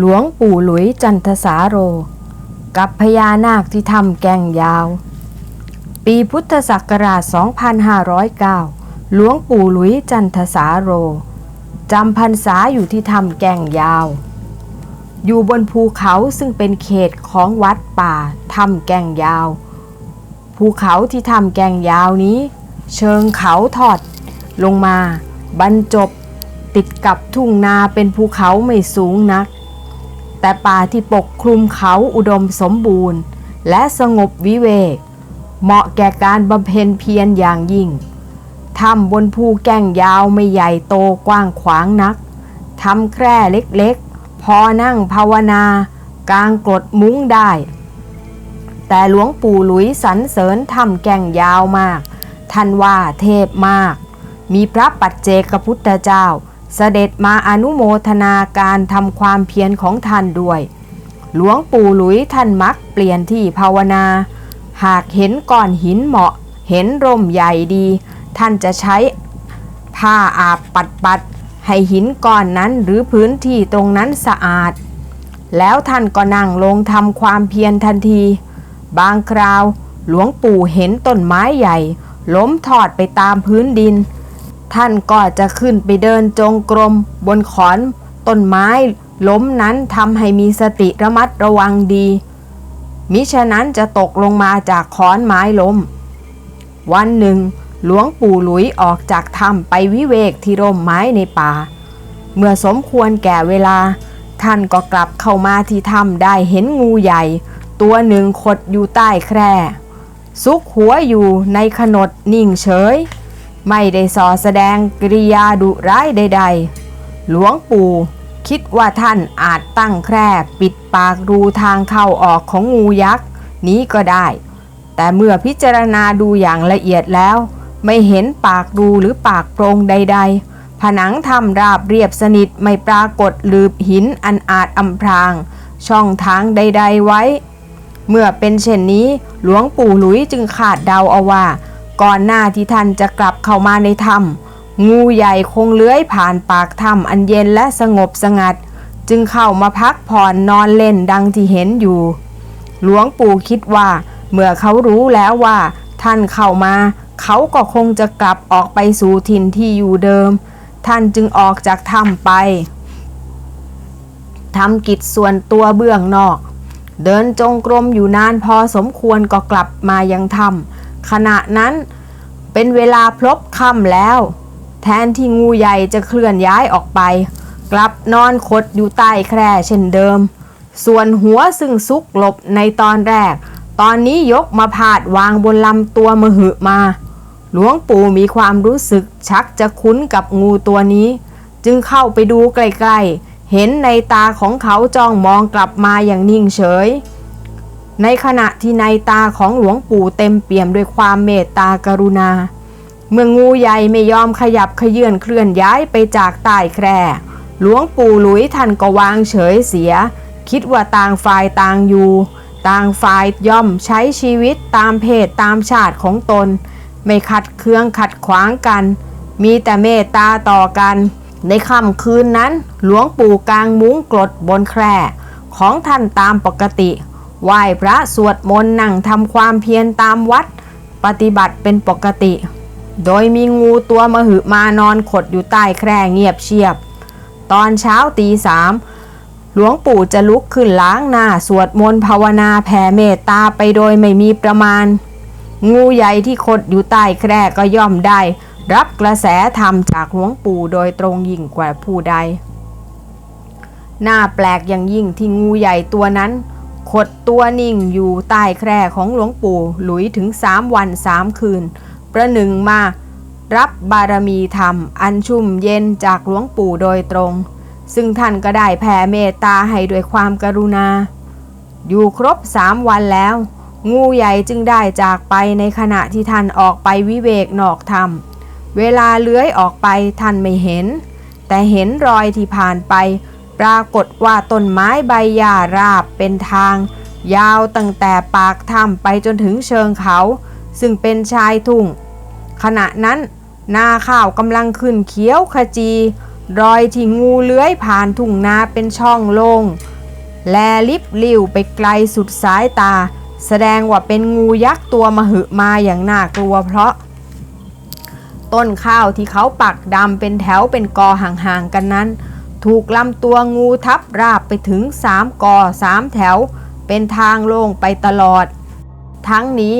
หลวงปู่หลุยจันทสาโร กับพญานาคที่ทำแก่งยาว ปีพุทธศักราช 2509 หลวงปู่หลุยจันทสาโร จำพรรษาอยู่ที่ทำแก่งยาว อยู่บนภูเขาซึ่งเป็นเขตของวัดป่าทำแก่งยาว ภูเขาที่ทำแก่งยาวนี้ เชิงเขาทอดลงมา บรรจบติดกับทุ่งนาเป็นภูเขาไม่สูงนัก แต่ป่าที่ปกคลุมเขาอุดมสมบูรณ์ และสงบวิเวก เหมาะแก่การบำเพ็ญเพียรอย่างยิ่งถ้ำบนภูแก่งยาวไม่ใหญ่โตกว้างขวางนักทำแคร่เล็กๆ พอนั่งภาวนากลางกรดมุ้งได้ แต่หลวงปู่หลุยสรรเสริญทำแก่งยาวมาก ท่านว่าเทพมาก มีพระปัจเจกพุทธเจ้า เสด็จมาอนุโมทนาการทำความเพียรของท่านด้วย หลวงปู่หลุยท่านมักเปลี่ยนที่ภาวนา หากเห็นก้อนหินเหมาะ เห็นร่มใหญ่ดี ท่านจะใช้ผ้าอาบปัดปัดๆให้หินก้อนนั้นหรือพื้นที่ตรงนั้นสะอาด แล้วท่านก็นั่งลงทำความเพียรทันที บางคราวหลวงปู่เห็นต้นไม้ใหญ่ ล้มทอดไปตามพื้นดิน ท่านก็จะขึ้นไปเดินจงกรมบนขอนต้นไม้ล้มนั้นทำให้มีสติระมัดระวังดี มิฉะนั้นจะตกลงมาจากขอนไม้ล้ม วันหนึ่ง หลวงปู่หลุยออกจากถ้ำไปวิเวกที่ร่มไม้ในป่า เมื่อสมควรแก่เวลา ท่านก็กลับเข้ามาที่ถ้ำได้เห็นงูใหญ่ ตัวหนึ่งขดอยู่ใต้แคร่ซุกหัวอยู่ในขนดนิ่งเฉย ไม่ได้สอแสดงกริยาดุร้ายใด ๆ หลวงปู่คิดว่าท่านอาจตั้งแคร่ปิดปากรูทางเข้าออกของงูยักษ์นี้ก็ได้ แต่เมื่อพิจารณาดูอย่างละเอียดแล้ว ไม่เห็นปากรูหรือปากโปรงใด ๆ ผนังถ้ำราบเรียบสนิทไม่ปรากฏหลืบหินอันอาจอำพราง ช่องทางใด ๆ ไว้ เมื่อเป็นเช่นนี้หลวงปู่หลุยจึงขาดเดาเอาว่า ก่อนหน้าที่ท่านจะกลับเข้ามาในถ้ำงูใหญ่คงเลื้อยผ่านปากถ้ำอันเย็นและสงบสงัด จึงเข้ามาพักผ่อนนอนเล่นดังที่เห็นอยู่ หลวงปู่คิดว่า เมื่อเขารู้แล้วว่า ท่านเข้ามา เขาก็คงจะกลับออกไปสู่ถิ่นที่อยู่เดิม ท่านจึงออกจากถ้ำไปทำกิจส่วนตัวเบื้องนอก เดินจงกรมอยู่นานพอสมควรก็กลับมายังถ้ำ ขณะนั้นเป็นเวลาพลบค่ำแล้ว แทนที่งูใหญ่จะเคลื่อนย้ายออกไป กลับนอนขดอยู่ใต้แคร่เช่นเดิม ส่วนหัวซึ่งซุกหลบในตอนแรก ตอนนี้ยกมาพาดวางบนลำตัวมหึมา หลวงปู่มีความรู้สึกชักจะคุ้นกับงูตัวนี้ จึงเข้าไปดูใกล้ๆ เห็นในตาของเขาจ้องมองกลับมาอย่างนิ่งเฉย ในขณะที่ในตาของหลวงปู่เต็มเปี่ยมด้วยความเมตตากรุณา เมื่องูใหญ่ไม่ยอมขยับขยื่นเคลื่อนย้ายไปจากใต้แคร่หลวงปู่หลุยท่านก็วางเฉยเสีย คิดว่าต่างฝ่ายต่างอยู่ ต่างฝ่ายย่อมใช้ชีวิตตามเพศตามชาติของตน ไม่ขัดเคืองขัดขวางกัน มีแต่เมตตาต่อกัน ในค่ำคืนนั้น หลวงปู่กลางมุ้งกรดบนแคร่ของท่านตามปกติ ไหว้พระสวดมนต์นั่งทำความเพียรตามวัด ปฏิบัติเป็นปกติ โดยมีงูตัวมหึมานอนขดอยู่ใต้แคร่เงียบเชียบ ตอนเช้าตีสามหลวงปู่จะลุกขึ้นล้างหน้า สวดมนต์ภาวนาแผ่เมตตาไปโดยไม่มีประมาณ งูใหญ่ที่ขดอยู่ใต้แคร่ก็ย่อมได้ รับกระแสธรรมจากหลวงปู่โดยตรงยิ่งกว่าผู้ใด หน่าแปลกอย่างยิ่งที่งูใหญ่ตัวนั้น ดตัวนิ่งอยู่ใต้แคร่ของหลวงปู่หลุยถึงสามวันสามคืน ประหนึ่งมารับบารมีธรรม อันชุ่มเย็นจากหลวงปู่โดยตรง ซึ่งท่านก็ได้แผ่เมตตาให้ด้วยความกรุณา อยู่ครบสามวันแล้ว งูใหญ่จึงได้จากไปในขณะที่ท่านออกไปวิเวกนอกถ้ำเวลาเลื้อยออกไปท่านไม่เห็น แต่เห็นรอยที่ผ่านไป ปรากฏว่าต้นไม้ใบหญ้าราบเป็นทาง ยาวตั้งแต่ปากถ้ำไปจนถึงเชิงเขา ซึ่งเป็นชายทุ่ง ขณะนั้น นาข้าวกำลังขึ้นเขียวขจี รอยที่งูเลื้อยผ่านทุ่งนาเป็นช่องโลงแลลิบลิวไปไกลสุดสายตา แสดงว่าเป็นงูยักษ์ตัวมหึมาอย่างน่ากลัวเพราะ ต้นข้าวที่เขาปักดำเป็นแถวเป็นกอห่างๆกันนั้น ถูกลำตัวงูทับราบไปถึงสามกอสามแถว เป็นทางโล่งไปตลอด ทั้งนี้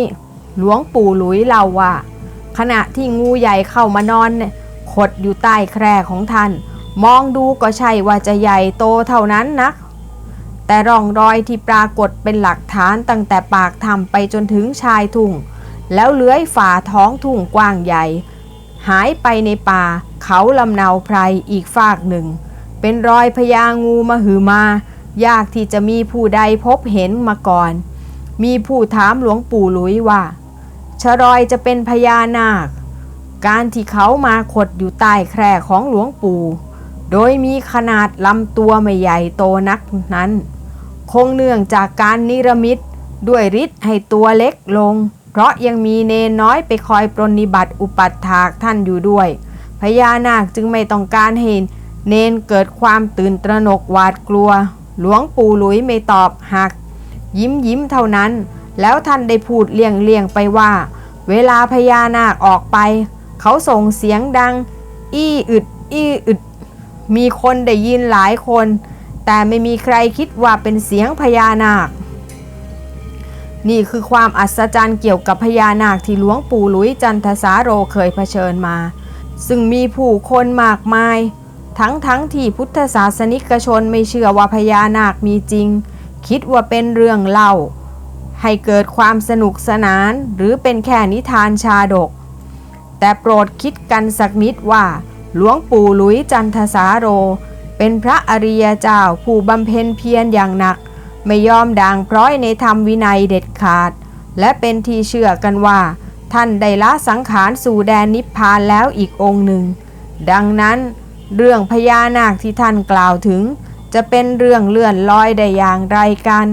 หลวงปู่หลุยเล่าว่า ขณะที่งูใหญ่เข้ามานอนเนี่ยขดอยู่ใต้แคร่ของท่าน มองดูก็ใช่ว่าจะใหญ่โตเท่านั้นนะแต่ร่องรอยที่ปรากฏเป็นหลักฐานตั้งแต่ปากถ้ำไปจนถึงชายทุ่ง แล้วเลื้อยฝ่าท้องทุ่งกว้างใหญ่ หายไปในป่าเขาลำเนาไพรอีกฝากหนึ่ง เป็นรอยพญางูมาหือมา ยากที่จะมีผู้ใดพบเห็นมาก่อน มีผู้ถามหลวงปู่หลุยว่าชะรอยจะเป็นพญานาค การที่เขามาขดอยู่ใต้แคร่ของหลวงปู่ โดยมีขนาดลำตัวไม่ใหญ่โตนักนั้น คงเนื่องจากการนิรมิตด้วยฤทธิ์ให้ตัวเล็กลง เพราะยังมีเนนน้อยไปคอยปรนนิบัติอุปัฏฐากท่านอยู่ด้วย พญานาคจึงไม่ต้องการเห็น เนนเกิดความตื่นตระหนกหวาดกลัว หลวงปู่หลุยไม่ตอบหัก ยิ้มยิ้มเท่านั้น แล้วท่านได้พูดเลี่ยงเลี่ยงไปว่า เวลาพญานาคออกไป เขาส่งเสียงดัง อี้อึด อี้อึด มีคนได้ยินหลายคน แต่ไม่มีใครคิดว่าเป็นเสียงพญานาค นี่คือความอัศจรรย์เกี่ยวกับพญานาคที่หลวงปู่หลุยจันทสาโรเคยเผชิญมา ซึ่งมีผู้คนมากมาย ทั้งทั้งที่พุทธศาสนิกชนไม่เชื่อว่าพญานาคมีจริง คิดว่าเป็นเรื่องเล่า ให้เกิดความสนุกสนานหรือเป็นแค่นิทานชาดก แต่โปรดคิดกันสักนิดว่า หลวงปู่หลุยจันทสาโร เป็นพระอริยเจ้าผู้บำเพ็ญเพียรอย่างหนัก ไม่ยอมด่างพร้อยในธรรมวินัยเด็ดขาด และเป็นที่เชื่อกันว่า ท่านได้ละสังขารสู่แดนนิพพานแล้วอีกองค์หนึ่ง ดังนั้น เรื่องพญานาคที่ท่านกล่าวถึง จะเป็นเรื่องเลื่อนลอยได้อย่างไรกัน